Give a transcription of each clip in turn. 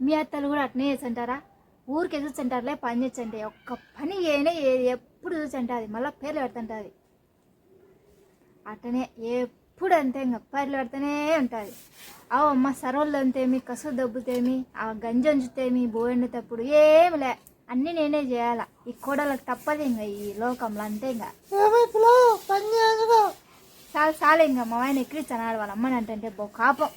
మీ అత్తలు కూడా అట్నే చేస్తుంటారా? ఊరికి చూస్తుంటారులే పని చేస్తుంటే. ఒక్క పని చేయనే ఎప్పుడు చూస్తుంటుంది. మళ్ళీ పేర్లు పెడుతుంటుంది. అట్టనే ఎప్పుడు అంతే ఇంకా పేర్లు పెడుతూనే ఉంటుంది. అవు అమ్మ సరవళ్ళు అంతేమి కసు దబ్బుతేమి ఆ గంజి ఉంచుతేమి బోయండేటప్పుడు ఏమి లే. అన్నీ నేనే చేయాల. ఈ కోడలకు తప్పదు ఇంకా ఈ లోకంలో అంతే ఇంకా. చాలు చాలు ఇంకా మా ఆయన ఎక్కిరిచ్చాను వాళ్ళ అమ్మని అంటే బో కాపం.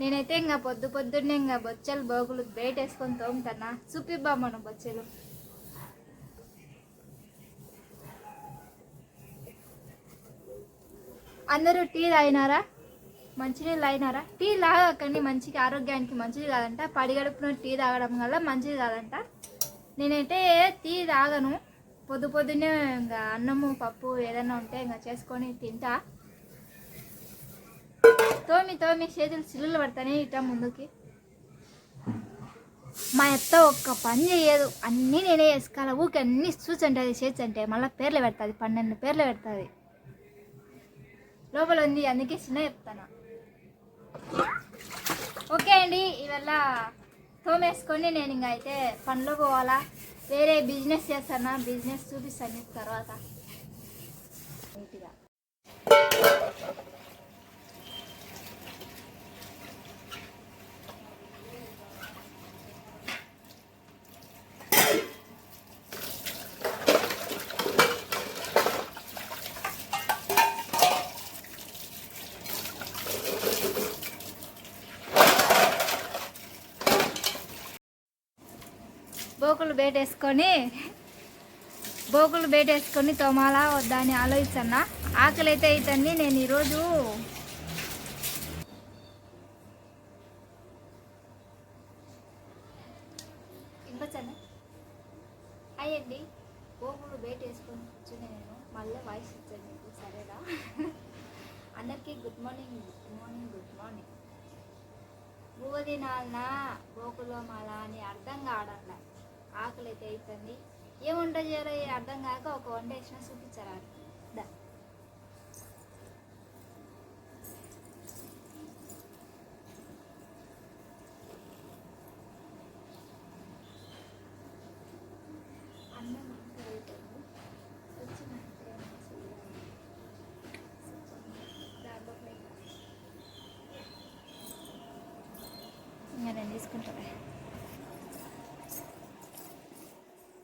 నేనైతే ఇంకా పొద్దు పొద్దున్నే ఇంకా బొచ్చలు బోగులు బయట వేసుకొని తోముతానా చూపిబ్బా మనం బొచ్చలు. అందరూ టీ తాగినారా? మంచినీళ్ళు తాగినారా? టీ తాగకండి మంచిగా ఆరోగ్యానికి మంచిది కాదంట. పడిగడుపున టీ తాగడం వల్ల మంచిది కాదంట. నేనైతే టీ తాగను. పొద్దు పొద్దున్నే ఇంకా అన్నము పప్పు ఏదైనా ఉంటే ఇంకా చేసుకొని తింటా. తోమి మీ చేతులు చిల్లులు పడతానే ఇట్లా ముందుకి. మా అత్త ఒక్క పని చేయదు అన్నీ నేనే వేసుకోవాలి ఊరికి అన్నీ చూసంటుంది చేసంటే మళ్ళీ పేర్లు పెడుతుంది పన్నెండు పేర్లు పెడుతుంది. లోపల ఉంది అందుకే చిన్న చెప్తాను. ఓకే అండి ఇవల్ల తోమేసుకొని నేను ఇంక అయితే పనిలో పోవాలా. వేరే బిజినెస్ చేస్తానా? బిజినెస్ చూపిస్తాను తర్వాత నీట్గా బోకులు బేటేసుకొని బోకులు బేటేసుకొని తోమాలా వద్దా అని ఆలోచిస్తున్నా. ఆకలి అయితే అవుతుంది నేను ఈరోజు ఇంకొచ్చండి అయ్యండి బోకులు బేటేసుకొని కూర్చుని నేను. మళ్ళీ వాయిస్ ఇచ్చాను మీకు సరేనా? అందరికీ good morning good morning good morning బువ్వ తినాలనా గోకులో మాల అని అర్థం కావడంలే ఆకలి అయితే అవుతుంది ఏం వంట చేయాలో అర్థం కాక ఒక వంట వేసిన చూపించారు దా. అన్నం అంతా చేయాలి. ఇంకా నేను తీసుకుంటాను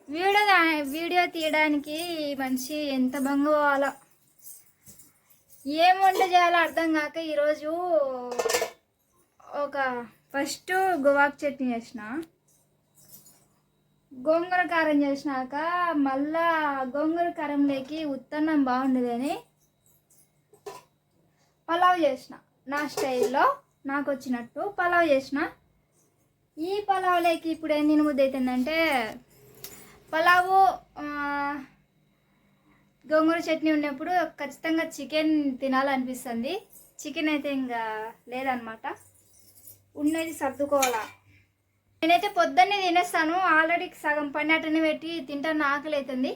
వీడియో వీడియో తీయడానికి మనిషి ఎంత బంగు పోవాలో ఏం వంట చేయాలో అర్థం కాక ఈరోజు ఒక ఫస్ట్ గువాక్ చట్నీ చేసిన. గోంగూర కారం చేసినాక మళ్ళా గోంగూర కారంలోకి ఉత్తన్నం బాగుండదని పలావ్ చేసిన. నా స్టైల్లో నాకు వచ్చినట్టు పలావ్ చేసిన. ఈ పలావ్లోకి ఇప్పుడు ఏం తినబుద్ధి అవుతుందంటే పలావు గోంగూర చట్నీ ఉన్నప్పుడు ఖచ్చితంగా చికెన్ తినాలనిపిస్తుంది. చికెన్ అయితే ఇంకా లేదనమాట. ఉన్నది సర్దుకోవాలా. నేనైతే పొద్దున్నే తినేస్తాను. ఆల్రెడీ సగం పన్నెట్టని పెట్టి తింటాను. ఆకలి అవుతుంది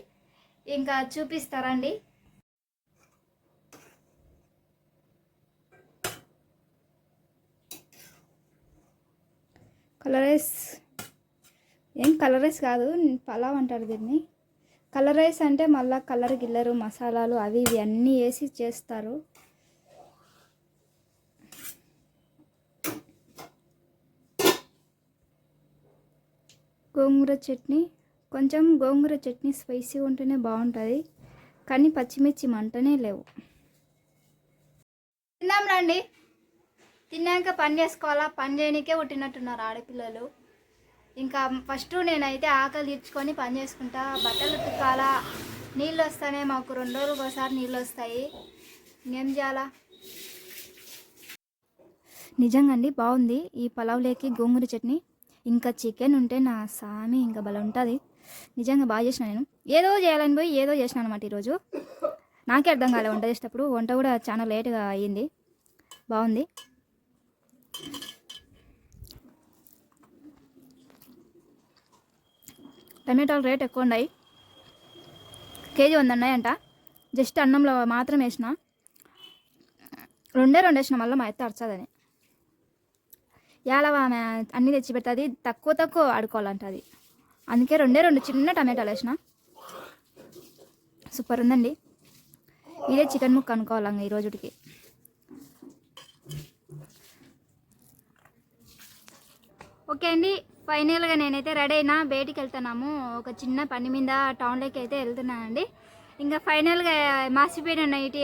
ఇంకా చూపిస్తారండి. కలర్ రైస్ ఏం కలర్ రైస్ కాదు పలావ్ అంటారు దీన్ని. కలర్ రైస్ అంటే మళ్ళీ కలర్ గిల్లరు మసాలాలు అవి ఇవి అన్నీ వేసి చేస్తారు. గోంగూర చట్నీ కొంచెం గోంగూర చట్నీ స్పైసీ ఉంటేనే బాగుంటుంది కానీ పచ్చిమిర్చి మంటనే లేవు. తిందాం రండి. తిన్నాక పని చేసుకోవాలా? పని చేయనికే పుట్టినట్టున్నారు ఆడపిల్లలు. ఇంకా ఫస్ట్ నేనైతే ఆకలి తీర్చుకొని పని చేసుకుంటా. బట్టలు ఉతకాలా నీళ్ళు వస్తానే మాకు రెండు రోజులకు ఒకసారి నీళ్ళు వస్తాయి. ఇంకేం చేయాలా? నిజంగా అండి బాగుంది. ఈ పలావ్లోకి గోంగూర చట్నీ ఇంకా చికెన్ ఉంటే నా సామి ఇంకా భలే ఉంటుంది. నిజంగా బాగా చేసిన నేను. ఏదో చేయాలని పోయి ఏదో చేసిన అనమాట ఈరోజు. నాకే అర్థం కాలే వంట చేసేటప్పుడు. వంట కూడా చాలా లేట్గా అయ్యింది బాగుంది. టమాటాలు రేట్ ఎక్కువ ఉన్నాయి. కేజీ వంద ఉన్నాయంట. జస్ట్ అన్నంలో మాత్రం వేసిన. రెండే రెండు వేసిన మళ్ళీ మా అయితే అరచదని యాలవ ఆమె అన్నీ తెచ్చి పెడుతుంది. తక్కువ తక్కువ ఆడుకోవాలంట అది. అందుకే రెండే రెండు చిన్న టమాటాలు వేసిన. సూపర్ ఉందండి. ఇదే చికెన్ ముక్క అనుకోవాలి ఈ రోజుకి ఓకే అండి. ఫైనల్గా నేనైతే రెడీ అయినా బయటికి వెళ్తున్నాము ఒక చిన్న పని మీద టౌన్లోకి అయితే వెళ్తున్నానండి. ఇంకా ఫైనల్గా మాసిపోయిన నైట్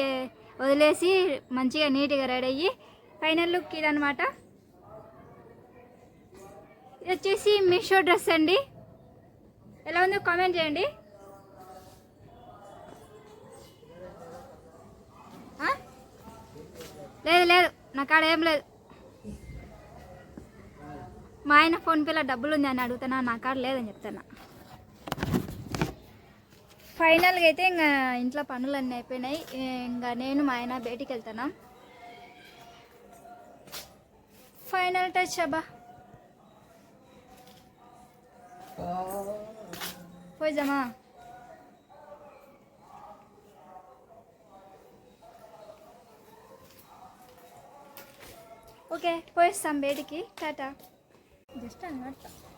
వదిలేసి మంచిగా నీట్గా రెడీ అయ్యి ఫైనల్ లుక్ ఇదనమాట ఇది వచ్చేసి మీషో డ్రెస్ అండి. ఎలా ఉందో కామెంట్ చేయండి. లేదు లేదు నా కాడ ఏం లేదు. మా ఆయన ఫోన్పేలో డబ్బులు ఉంది అని అడుగుతానా నా కాడ లేదని చెప్తాను ఫైనల్గా అయితే ఇంకా ఇంట్లో పనులు అన్నీ అయిపోయినాయి. ఇంకా నేను మా ఆయన బయటికి వెళ్తాను ఫైనల్ టచ్ అబ్బా. పోయిజామా ఓకే పోయిస్తాం బయటికి. Tata Ya está en.